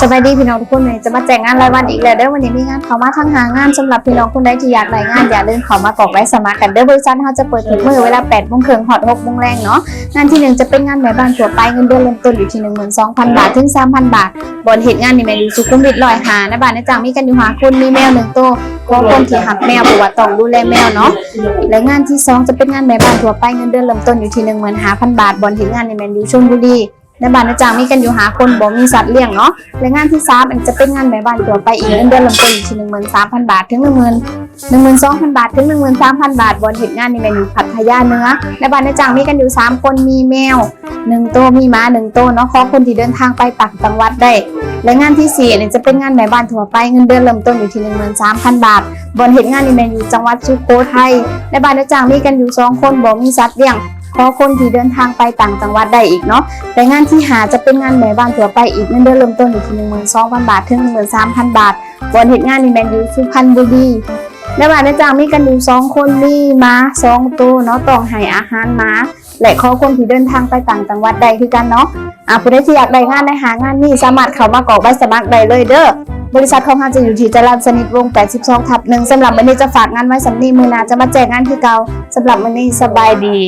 สวัสดีพี่น้องทุกคนวันจะมาแจ้งงานรายวันอีกแล้วเด้อวันนี้มีงานเขามาทางหางานสำหรับพี่น้องคนใดที่อยากได้งานอย่าลืมเขามากรอกไว้สมัครกันเด้อบริษัทเขาจะเปิดทุกมื้อเวลา8โมงครึ่งหอด6โมงแรงเนาะงานที่หนึ่งจะเป็นงานแม่บ้านทั่วไปเงินเดือนเริ่มต้นอยู่ที่12,000บาทถึง3,000บาทบนเหตุงานนี่แม่นอยู่สุขุมวิทร้อยหาในบ้านในจ้างมีกันอยู่หาคนมีแมวหนึ่งตัวก็คนที่หักแมวเพราะว่าต้องดูแลแมวเนาะและงานที่สองจะเป็นงานแม่บ้านทั่วไปเงินเดือนเริ่มต้นอยู่ที่15,000บาทบนเหตุงานนี่แม่นอยู่ชลบุรี ในบ้านในจ้างมีกันอยู่หาคนบ่มีสัตว์เลี้ยงเนาะและงานที่สามอันจะเป็นงานแม่บ้านตัวไปอีกเงินเดือนเริ่มต้นอยู่ที่หนึ่งหมื่นสามพันบาท ถึงหนึ่งหมื่นหนึ่งหมื่นสองพันบาท ถึงหนึ่งหมื่นสามพันบาทบนเหตุงานในี่แม่นอยู่พัทยาเนื้อในบ้านในจ้างมีกันอยู่สามคนมีแมวหนึ่งตัวมีหมาหนึ่งตัวเนาะขอคนที่เดินทางไปต่างจังหวัดได้ และงานที่สี่อันจะเป็นงานแม่บ้านทั่วไปเงินเดือนเริ่มต้นอยู่ที่หนึ่งหมื่นสามพันบาท บนเหตุงานในี่แม่นอยู่จังหวัดสุโขทัยในบ้านในจ้างมีกันอยู่สองคนบ่มีสัตว์เลี้ยง ขอคนที่เดินทางไปต่างจังหวัดได้อีกเนาะแต่งานที่หาจะเป็นงานแม่บ้านทั่วไปอีกเงินเดือนเริ่มต้นอยู่ที่หนึ่งหมื่นสองพันบาทถึงหนึ่งหมื่นสามพันบาทวันเหตุงานนี่แมนยูสุพรรณบุรีในบ้านในจางมีกันอยู่สองคนมีม้าสองตัวเนาะต้องให้อาหารม้าและขอคนที่เดินทางไปต่างจังหวัดใดคือกันเนาะอ่าผู้ใดที่อยากได้งานในหางานนี่สามารถเข้ามากรอกใบสมัครได้เลยเด้อบริษัทของเราจะอยู่ที่จรัญสนิทวง 82 ทับหนึ่งสำหรับวันนี้จะฝากงานไว้สำนีมือนาจะมาแจกงานคือเก่า สำหรับวันนี้สบายดี